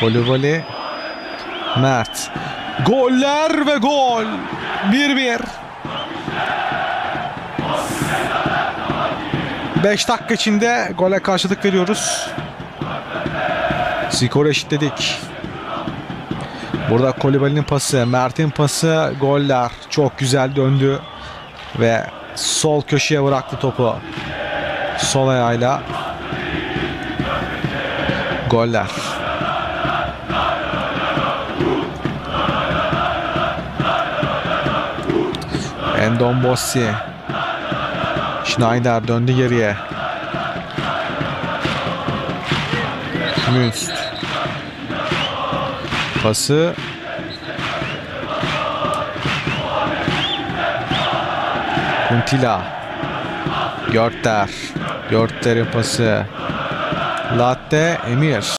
Kolibali. Mert. Goller ve gol. 1-1. 5 dakika içinde gole karşılık veriyoruz. Skoru eşitledik. Burada Kolibali'nin pası, Mert'in pası, goller. Çok güzel döndü. Ve sol köşeye bıraktı topu. Sol ayağıyla. Goller. Endon Bossi. Schneider döndü geriye. Müst. Pası. Kuntila. Görter. Görter'in pası. Latte Emir.